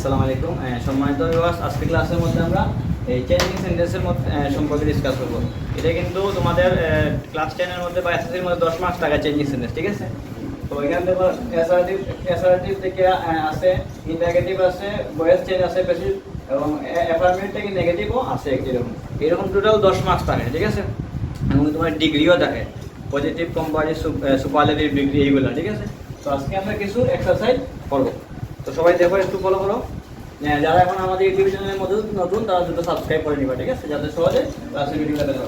আসসালামু আলাইকুম। সম্মানিত ভিউয়ার্স আজকে ক্লাসের মধ্যে আমরা এই চেঞ্জিং সেন্টেন্সের মধ্যে সম্পর্কে ডিসকাস করব। এটা কিন্তু তোমাদের ক্লাস টেনের মধ্যে বা এসএসসির মধ্যে দশ মার্কস টাকা চেঞ্জিং সেন্টেন্স ঠিক আছে? তো এখান থেকে অ্যাসার্টিভ অ্যাসার্টিভ থেকে আছে ইন্টারগেটিভ আছে ভয়েস চেঞ্জ আছে বেশি, এবং অ্যাফার্মেটিভ থেকে নেগেটিভও আছে এরকম এরকম টোটাল দশ মার্কস থাকে, ঠিক আছে? এবং তোমার ডিগ্রিও থাকে পজিটিভ কম্পারেটিভ সুপারলেটিভ ডিগ্রি এইগুলো, ঠিক আছে? তো আজকে আমরা কিছু এক্সারসাইজ করব। তো সবাই দেখো একটু ফলো করো। হ্যাঁ, যারা এখন আমাদের ইউটিউব চ্যানেলের মধ্যে নতুন তারা দুটো সাবস্ক্রাইব করে নিবা ঠিক আছে? যাতে সহজে ক্লাসের ভিডিওটা পেতে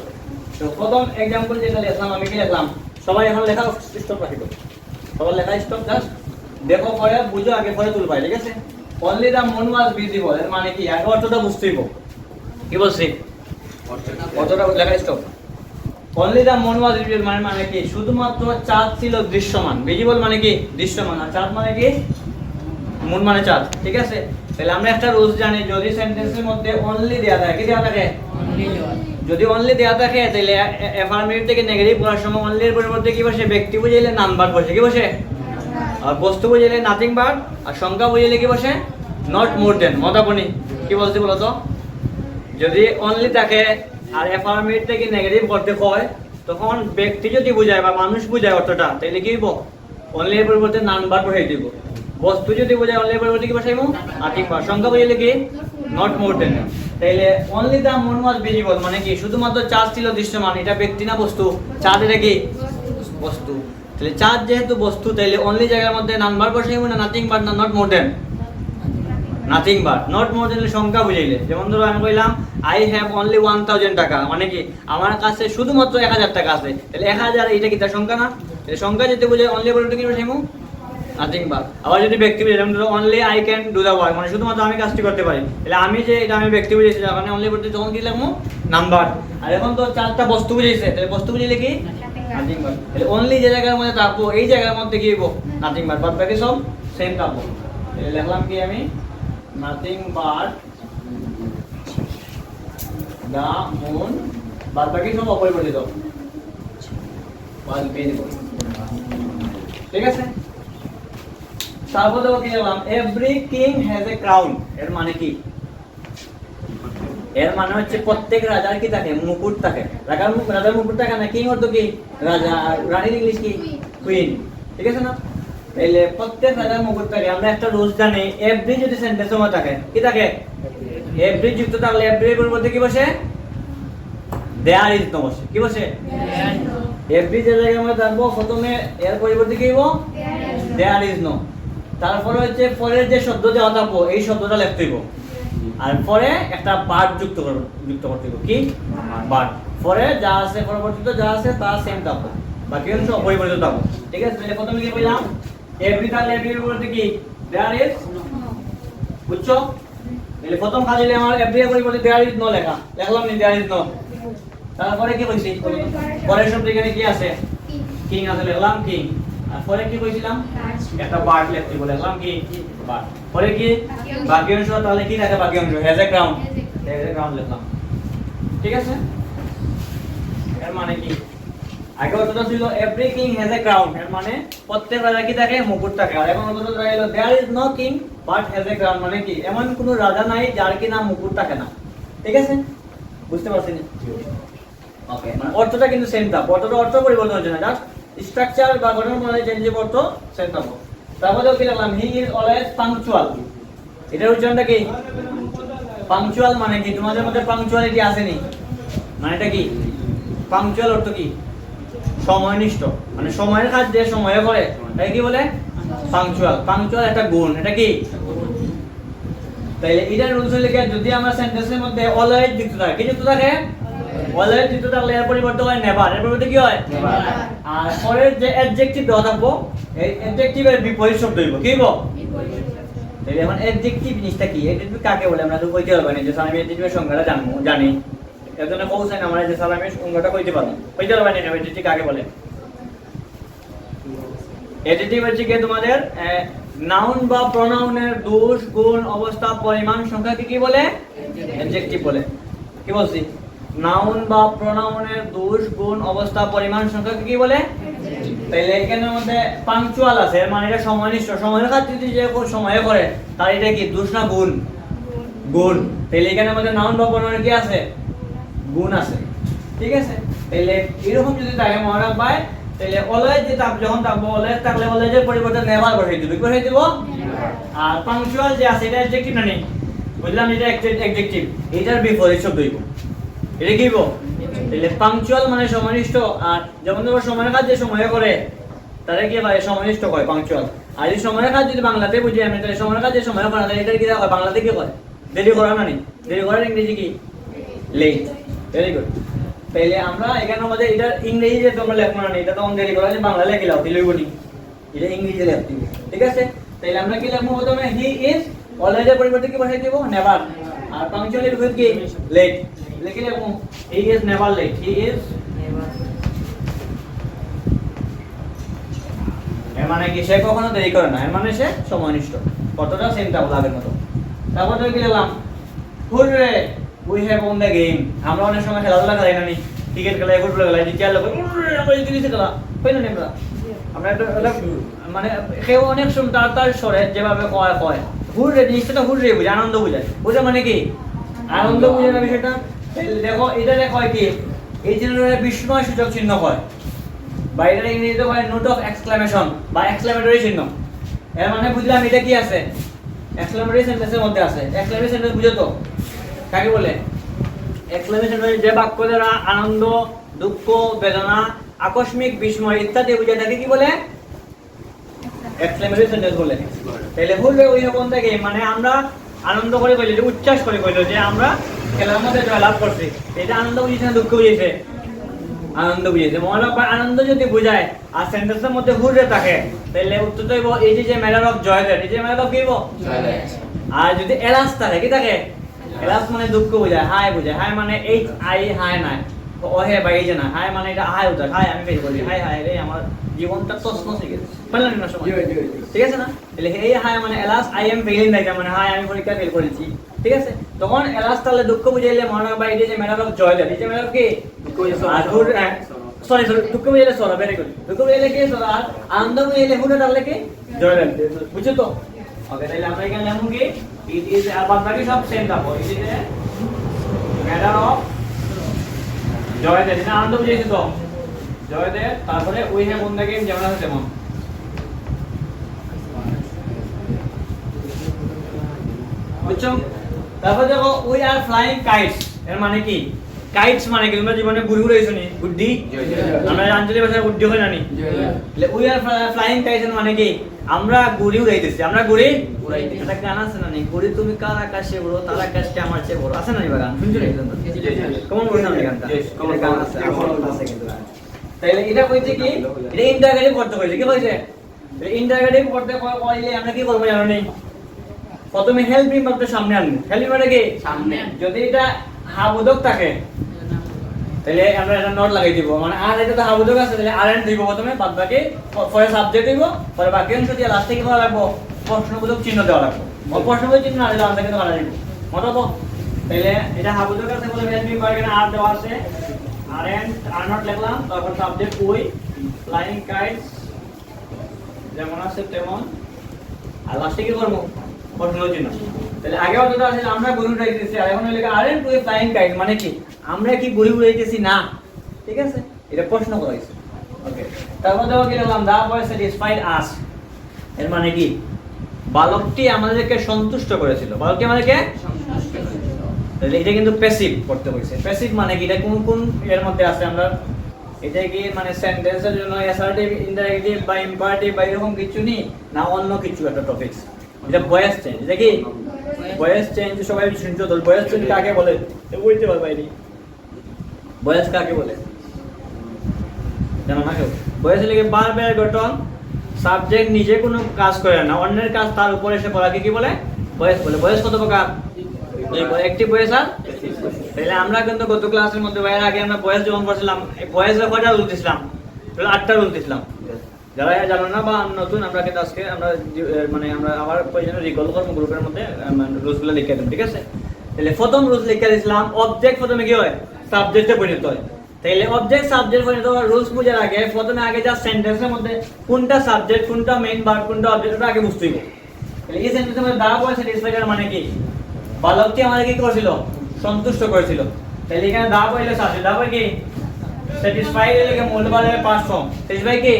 তো প্রথম এক্সাম্পল যেটা লিখলাম আমি কি লিখলাম সবাই এখন লেখা স্টপ রাখিব সবার লেখা স্টপ জাস্ট দেখো পরে বুঝো আগে পরে তুলবাই ঠিক আছে? অনলি দা মন ওয়াজ ভিজিবল এর মানে কি? আগে অর্থটা বুঝতেইব কি বলছি? অর্থটা লেখা স্টপ অনলি দা মন ওয়াজ ভিজিবল মানে মানে কি? শুধুমাত্র চাঁদ ছিল দৃশ্যমান। ভিজিবল মানে কি? দৃশ্যমান। আর চাঁদ মানে কি? মুন মানে চাঁদ ঠিক আছে? তাহলে আমরা একটা রুলস জানি যদি সেন্টেন্সের মধ্যে অনলি দেয়া থাকে কি দেয়া থাকে? যদি অনলি দেয়া থাকে তাহলে অ্যাফার্মেটিভ থেকে নেগেটিভ করার সময় অনলি এর পরিবর্তে কি বসে? ব্যক্তি বুঝাইলে নাম্বার বসে কি বসে? আর বস্তু বুঝাইলে নাথিং বার আর সংখ্যা বুঝাইলে কি বসে? নট মোর দেন মতাপনি কি বলছি বলো তো যদি অনলি থাকে আর অ্যাফার্মেটিভ থেকে নেগেটিভ করতে হয় তখন ব্যক্তি যদি বুঝায় বা মানুষ বুঝায় অর্থটা তাহলে কি হইব? অনলি এর পরিবর্তে নাম্বার বসাই দিব। বস্তু যদি বোঝায় অনলি এর পরিবর্তে কি বসাইব আতিক বার সংখ্যা বুঝাইলে কি? নট মোর দেন তাইলে অনলি দা মন ওয়াজ ভিজিবল মানে কি? শুধুমাত্র চাঁদ ছিল দৃশ্যমান, এটা ব্যক্তি না বস্তু? চাঁদ এটা কি? বস্তু। তাহলে চাঁদ যেহেতু বস্তু, তাইলে অনলি জায়গার মধ্যে নাম্বার বসাইব না নাথিং বাট না not more than nothing but not more than সংখ্যা বুঝাইলে। যেমন ধরো আমি কইলাম I have only one thousand টাকা। মানে কি? আমার কাছে শুধুমাত্র এক হাজার টাকা আছে। তাহলে এক হাজার এটা কি? তার সংখ্যা না? সংখ্যা যদি বুঝে অনলি বলতে কি বসাইমু নাথিং বাট আবার যদি ব্যক্তি যেমন ধরো only I can do the work মানে শুধুমাত্র আমি কাজটি করতে পারি। তাহলে আমি যে এটা আমি ব্যক্তি বুঝেছি মানে অনলি বলতে তখন কি লাগবো নাম্বার আর এখন তো চারটা বস্তু বুঝেছে তাহলে বস্তু বুঝিলে কি নাথিং বাট তাহলে অনলি যে জায়গার মধ্যে থাকব এই জায়গার মধ্যে কি হইব? নাথিং বাট বাদ বাকি সব সেম থাকব। লিখলাম কি আমি? নাথিং বাট দা মুন বাদ বাকি সব অপরিবর্তিত। বাদ ঠিক আছে? তারপর দেখো কি লিখলাম every king has a crown এর মানে কি? এর মানে হচ্ছে প্রত্যেক রাজার কি থাকে? মুকুট থাকে। রাজার মুকুট রাজার মুকুট থাকে না? কিং অর্থ কি? রাজা। রানীর ইংলিশ কি? কুইন ঠিক আছে না? তাইলে প্রত্যেক রাজার মুকুট থাকে। আমরা একটা রুলস জানি এভরি যদি সেন্টেন্সের মধ্যে থাকে কি থাকে? এভরি যুক্ত থাকলে এভরি মধ্যে কি বসে? দেয়ার ইজ নো বসে। কি বসে? এভরি যে জায়গায় আমরা থাকব প্রথমে এর পরিবর্তে কি দেয়ার ইজ নো তারপরে হচ্ছে পরের যে শব্দ দেওয়া থাকব, এই শব্দটা লিখতে হইব। আর পরে একটা বার্ড যুক্ত যুক্ত করতে হইব। কি? বার্ড পরে যা আছে, পরবর্তীতে যা আছে, তা সেম থাকব। বাকি অংশ অপরিবর্তিত থাকব। ঠিক আছে? তাহলে প্রথমে কি বললাম এভরি তাহলে এভরি বলতে কি? দেয়ার ইজ বুঝছ? তাহলে প্রথম হলে আমার এভরি পরিবর্তে দেয়ার ইজ নো লেখা। লিখলাম নি দেয়ার ইজ নো তারপরে কি বলছি? পরের শব্দ এখানে কি আছে? কিং আছে, লিখলাম কিং আর পরে কি কইছিলাম? একটা বার্ড লিখতে বলে লিখলাম কি? বার্ড পরে কি? বাকি অংশ তাহলে কি থাকে বাকি অংশ has a ground has a ground লিখলাম। ঠিক আছে? এর মানে কি? আগে অর্থটা ছিল every king has a crown এর মানে প্রত্যেক রাজা কি থাকে? মুকুট থাকে। আর এখন অর্থটা দাঁড়াইলো there is no king but has a crown মানে কি? এমন কোন রাজা নাই যার কি নাম মুকুট থাকে না। ঠিক আছে? বুঝতে পারছেন? ওকে মানে অর্থটা কিন্তু সেম থাকবে অর্থটা অর্থ পরিবর্তন হচ্ছে না জাস্ট স্ট্রাকচার বা গঠন প্রণালী চেঞ্জ অর্থ সেম থাকবে তারপরে কি লিখলাম হি ইজ অলওয়েজ পাংচুয়াল এটার উচ্চারণটা কি? পাংচুয়াল মানে কি? তোমাদের মধ্যে পাংচুয়ালিটি আসেনি। মানে এটা কি? পাংচুয়াল অর্থ কি? সময়নিষ্ঠ। মানে সময়ের কাজ যে সময়ে করে। তাই কি বলে? পাংচুয়াল পাংচুয়াল একটা গুণ। এটা কি? তাইলে এটা রুলস হলে যদি আমরা সেন্টেন্সের মধ্যে অলওয়েজ যুক্ত থাকে। কি যুক্ত থাকে? অলওয়েজ যুক্ত থাকলে এর পরিবর্তে হয় নেভার এর পরিবর্তে কি হয়? আর পরের যে অ্যাডজেক্টিভ দেওয়া থাকব এই অ্যাডজেক্টিভের বিপরীত শব্দ হইব কি হইব? তাহলে এখন অ্যাডজেক্টিভ জিনিসটা কি? অ্যাডজেক্টিভ কাকে বলে? আমরা তো কইতে পারব না যে সালামি অ্যাডজেক্টিভের সংজ্ঞাটা জানব জানি। এর জন্য কৌশল আমরা যে সালামি সংজ্ঞাটা কইতে পারব কইতে পারব না অ্যাডজেক্টিভ কাকে বলে? অ্যাডজেক্টিভ হচ্ছে কি তোমাদের নাউন বা প্রনাউনের দোষ গুণ অবস্থা পরিমাণ সংখ্যাকে কি বলে? অ্যাডজেক্টিভ বলে। কি বলছি? নাউন বা প্রনাউনের দোষ, গুণ, অবস্থা, পরিমাণ সংখ্যাকে কি বলে? তাইলে এখানের মধ্যে পাংচুয়াল আছে মানে এটা সময়নিষ্ঠ সময়ের কাজ যদি যে কোনো সময়ে করে, তার এটা কি, দোষ না গুণ? গুণ। তাইলে এখানের মধ্যে নাউন বা প্রণয়ন কি আছে? গুণ আছে। ঠিক আছে? তাইলে এরকম যদি থাকে মনে পায় তাহলে অলওয়েজ যে তাপ, যখন থাকব অলওয়েজ থাকলে অলওয়েজের পরিবর্তে নেভার বসাই দিবি। বসাই দিব? আর পাংচুয়াল যে আছে, এটা অ্যাডজেক্টিভ না নেই? বুঝলাম, এটা অ্যাডজেক্টিভ এটার বিপরীত শব্দ হইব। এটা কি তাহলে পাংচুয়াল মানে সময়নিষ্ঠ আর যেমন তোমার সময়ের কাজ যে সময়ে করে তারা কি হয়? সময়নিষ্ঠ হয় পাংচুয়াল আর এই সময়ের কাজ যদি বাংলাতে বুঝি আমি, তাহলে সময়ের কাজ যে সময় করে, তাহলে এটা কি হয়? বাংলাতে কি হয় দেরি করা না নি দেরি করার ইংরেজি কি? লেট ভেরি গুড তাইলে আমরা এখানে আমাদের এটা ইংরেজি যে তোমরা লেখো না, এটা তখন দেরি করা বাংলা লেখি লাও দিলই বলি। এটা ইংরেজি লেখতে হবে ঠিক আছে? তাইলে আমরা কি লিখব প্রথমে? হি ইজ অলওয়েজের পরিবর্তে কি বসাই দেব নেভার আর পাংচুয়াল এর কি? লেট লিখে he is never late he is এর মানে কি সে কখনো দেরি করে না এর মানে সে সময়নিষ্ঠ। কতটা সেম তা আগের মতো। তারপর তো কি লিখলাম hurray we have won the game আমরা অনেক সময় খেলাধুলা খেলাই না নি। ক্রিকেট খেলাই ফুটবল খেলাই যে লোক আমরা জিতে খেলা। না আমরা? আমরা একটা মানে কেউ অনেক সময় তার তার স্বরে যেভাবে কয় কয়। হুররে জিনিসটা হুররে বুঝে আনন্দ বুঝায়। বুঝে মানে কি? আনন্দ বুঝে না বিষয়টা দেখো কি। এই বিস্ময় সূচক চিহ্ন বা নোট অফ এক্সক্লামেশন বা এক্সক্লামেটরি চিহ্ন। এর মানে বুঝলাম এটা কি আছে? এক্সক্লামেটরি সেন্টেন্সের মধ্যে আছে। এক্সক্লামেটরি সেন্টেন্স বুঝো তো? কাকে বলে? এক্সক্লামেশন যে বাক্য দ্বারা আনন্দ, দুঃখ, বেদনা, আকস্মিক বিস্ময় ইত্যাদি বুঝে থাকে কি বলে? এক্সক্লামেটরি সেন্টেন্স বলে। তাহলে ভুলবে ওই কোন থেকে মানে আমরা আনন্দ করে কইলে উচ্ছ্বাস করে কইলো, যে আমরা খেলার মধ্যে জয়লাভ করছি। এটা আনন্দ বুঝিয়েছে না দুঃখ বুঝিয়েছে আনন্দ বুঝিয়েছে আনন্দ যদি বুঝায় আর সেন্টেন্সের মধ্যে হুররে থাকে তাহলে উত্তর তো এই যে যে অফ জয় এই যে ম্যাটার অফ কি হইব? আর যদি এলাস থাকে কি থাকে? এলাস মানে দুঃখ বোঝায় হাই বোঝায়। হাই মানে এইচ আই হাই নাই। ও হে বা এই যে না হাই মানে এটা হাই উঠা হাই আমি ফেল করি হাই হাই রে আমার জীবনটা তসন শিখে পারলেন না সময় ঠিক আছে না? তাহলে এই হাই মানে এলাস আই এম ফেলিং দেখা মানে হাই আমি পরীক্ষা ফেল করেছি। ঠিক আছে? তখন এলাস তাহলে দুঃখ বুঝাইলে মনে হয় বা এই যে অফ জয় এই যে ম্যাটার কি? সরি সরি দুঃখ বুঝাইলে সরা ভেরি গুড দুঃখ বুঝাইলে কি? সরা আর আনন্দ বুঝাইলে হুড়ে ডাললে কি? জয় বুঝছ তো? ওকে তাহলে আমরা এখানে লিখব কি? ইট ইজ আর বাকি সব সেম থাকব it is matter of joy এটা আনন্দ বুঝেছি তো জয়দের তারপরে we have won the game যেমন আছে তেমন। বুঝছ? তারপর দেখো উই আর ফ্লাইং কাইটস এর মানে কি? কাইটস মানে কি? তোমরা জীবনে ঘুরে ঘুরে নি বুদ্ধি? আমরা আঞ্চলিক ভাষায় বুদ্ধি হয় জানি উই আর ফ্লাইং কাইটস মানে কি? আমরা ঘুরি উড়াইতেছি আমরা ঘুরি উড়াইতেছি একটা গান আছে না নি? ঘুরি তুমি কার আকাশে বড় তার আকাশটা আমার চেয়ে বড় আছে না এই গান শুনছো নি? কেমন বলছো না এই গানটা কেমন গান আছে আছে কিন্তু তাইলে এটা কইছে কি? এটা ইন্টারগ্রেটিভ করতে কইছে কি কইছে ইন্টারগ্রেটিভ করতে কইলে আমরা কি করব জানো নি প্রথমে হেল্প ভাবটা সামনে আনব হেল্প মানে কি? সামনে। যদি এটা হাবোধক থাকে। তাহলে আমরা এটা নোট লাগাই দিব। মানে আর এটা তো হাবোধক আছে তাহলে আর এন দিব প্রথমে বাদ বাকি পরে সাবজেক্ট দিব পরে বাকি অংশ দিয়ে লাস্টে কি করা লাগবো? প্রশ্নবোধক চিহ্ন দেওয়া লাগবো। প্রশ্নবোধক চিহ্ন না দিলে আমরা কিন্তু কাটা দিব। মতো তো তাহলে এটা হাবোধক আছে বলে হেল্প মি পারে আর দেওয়া আছে। আর এন আর নট লিখলাম তারপর সাবজেক্ট ওই ফ্লাইং কাইটস যেমন আছে তেমন। আর লাস্টে কি করব? প্রশ্ন তাহলে আগে আমরা গরু উড়াইতেছি আর এখন লেখা are in to flying kite মানে কি? আমরা কি গরু উড়াইতেছি? না। ঠিক আছে? এটা প্রশ্ন করা হয়েছে। ওকে তারপর দেখো কি লিখলাম দা বয় স্যাটিসফাইড আস এর মানে কি? বালকটি আমাদেরকে সন্তুষ্ট করেছিল। বালকটি আমাদেরকে তাহলে এটা কিন্তু প্যাসিভ করতে হয়েছে প্যাসিভ মানে কি? এটা কোন কোন এর মধ্যে আছে আমরা? এটা কি মানে সেন্টেন্সের জন্য অ্যাসার্টিভ ইন্টারঅ্যাক্টিভ বা ইম্পারেটিভ বা এরকম কিছু নেই? না অন্য কিছু একটা টপিকস এটা ভয়েস চেঞ্জ এটা কি? ভয়েস চেঞ্জ সবাই শুনছো তো ভয়েস চেঞ্জ কাকে বলে? এ বলতে পারবে বাইরে কাকে বলে? জানো না কেউ? ভয়েস লেগে বারবার গঠন? সাবজেক্ট নিজে কোনো কাজ করে না, অন্যের কাজ তার উপরে এসে করাকে কি বলে? ভয়েস বলে। ভয়েস কত প্রকার? একটি বয়স আর? তাহলে আমরা কিন্তু গত ক্লাসের মধ্যে বাইরে আগে আমরা বয়স যখন করছিলাম বয়সের কয়টা রুল দিছিলাম। আটটা রুল দিছিলাম। যারা জানো না বা নতুন, আমরা কিন্তু আজকে আমরা মানে আমরা আবার প্রয়োজনে রিকল করব গ্রুপের মধ্যে রুলসগুলো লিখে দেবো, ঠিক আছে? তাহলে প্রথম রুলস লিখে দিয়েছিলাম অবজেক্ট প্রথমে কি হয়? সাবজেক্টে পরিণত হয়। তাইলে অবজেক্ট সাবজেক্ট পর্যন্ত রুলস বোঝার আগে, প্রথমে আগে যা সেন্টেন্সের মধ্যে কোনটা সাবজেক্ট কোনটা মেইন ভার্ব কোনটা অবজেক্ট ওটা আগে বুঝতে হবে তাহলে এই সেন্টেন্সের মধ্যে দা বয় স্যাটিসফাইড মানে কি? বালকটি আমাদের কি করেছিল? সন্তুষ্ট করেছিল। তাহলে এখানে দা বইলে সাবজেক্ট দা বই কি? স্যাটিসফাইড এর কি মূলবাদের পাস্ট ফর্ম স্যাটিসফাই কি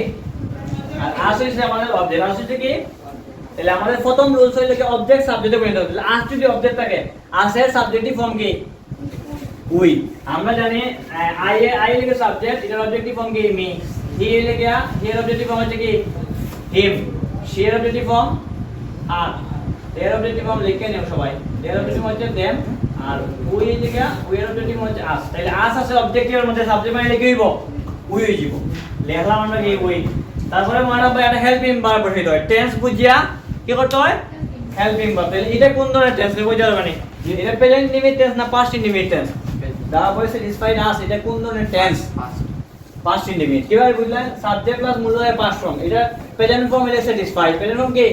আর আস হচ্ছে আমাদের অবজেক্ট আস হচ্ছে কি? তাহলে আমাদের প্রথম রুলস হইল কি অবজেক্ট সাবজেক্টে পরিণত হবে আস যদি অবজেক্ট থাকে আসের সাবজেক্টিভ ফর্ম কি? উই। আমরা জানি আই এ আই লিখে সাবজেক্ট এটার অবজেক্টিভ ফর্ম কি? মি হি লিখে হি এর অবজেক্টিভ ফর্ম হচ্ছে কি? হিম শি এর অবজেক্টিভ ফর্ম আর। এর অবজেক্টিভ ফর্ম লিখে নিও সবাই। এর অবজেক্টিভ হচ্ছে দেম আর উই লিখে, উই এর অবজেক্টিভ হচ্ছে আস তাহলে আস আছে অবজেক্টিভের মধ্যে সাবজেক্ট মানে লিখে হইব উই যাব। লেখলাম আমরা কি? উই। তারপরে মনে ভাই একটা হেল্পিং ভার্ব বসাইতে হয় টেন্স বুঝিয়া কি করতে হয়? হেল্পিং ভার্ব তাহলে এটা কোন ধরনের টেন্স বুঝতে পারবে না এটা প্রেজেন্ট ইনডিফিনিট টেন্স না past indefinite tense the boy satisfied us এটা কোন ধরনের টেন্স পাস্ট ইনডিফিনিট কীভাবে বুঝলেন? সাবজেক্ট প্লাস মূল হয় পাস্ট ফর্ম এটা প্রেজেন্ট ফর্ম এটা স্যাটিসফাইড প্রেজেন্ট ফর্ম কি?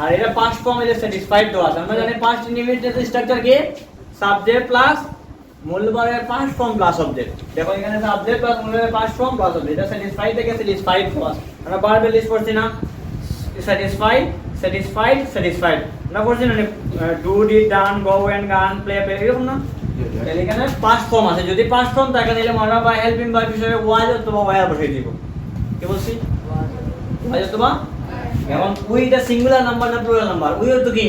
আর এটা পাস্ট ফর্ম এটা স্যাটিসফাইড তো আছে। আমরা জানি পাস্ট ইনডিফিনিট টেন্স স্ট্রাকচার কি? সাবজেক্ট প্লাস মূলবারের পাস্ট ফর্ম প্লাস অবজেক্ট দেখো এখানে সাবজেক্ট প্লাস মূলবারের পাস্ট ফর্ম প্লাস অবজেক্ট এটা স্যাটিসফাইড থেকে স্যাটিসফাইড প্লাস আমরা বারবার লিস্ট করছি না। স্যাটিসফাইড স্যাটিসফাইড স্যাটিসফাইড আমরা করছি না do did done go went gone play play এরকম না? তাহলে এখানে পাস্ট ফর্ম আছে। যদি পাস্ট ফর্ম থাকে তাহলে মনে বা হেল্পিং ভার্ব হিসেবে ওয়াজ অথবা ওয়ার বসিয়ে দিব। কি বলছি? ওয়াজ অথবা এখন উইটা সিঙ্গুলার নাম্বার না প্লুরাল নাম্বার উই তো কি?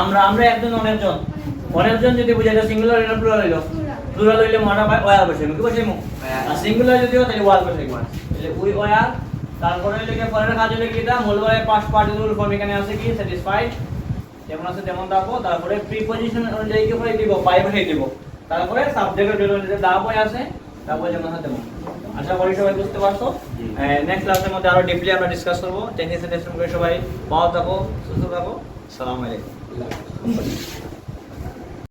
আমরা আমরা একজন অনেকজন। অনেকজন যদি এটা সিঙ্গুলার এটা প্লুরাল হইল প্লুরাল হইলে মনে বা ওয়ার বসিয়ে কি বসিয়ে আর সিঙ্গুলার যদি হয় তাহলে ওয়ার বসিয়ে তাহলে উই ওয়ার তারপরে লিখে পরের কাজ হলে কি এটা মূলবারে পাস্ট পার্টিসিপল ফর্ম এখানে আছে কি? স্যাটিসফাইড যেমন আছে তেমন রাখব তারপরে প্রিপজিশন অনুযায়ী কি করে দিব? পাই বসিয়ে দিব। তারপরে সাবজেক্টের জন্য যে দা বই আছে তারপরে যেমন আছে তেমন। আশা করি সবাই বুঝতে পারছ। নেক্সট ক্লাসের মধ্যে আরও ডিপলি আমরা ডিসকাস করব। টেকনিক্যাল টেস্ট করে সবাই পাওয়া থাকো সুস্থ থাকো। সালাম আলাইকুম।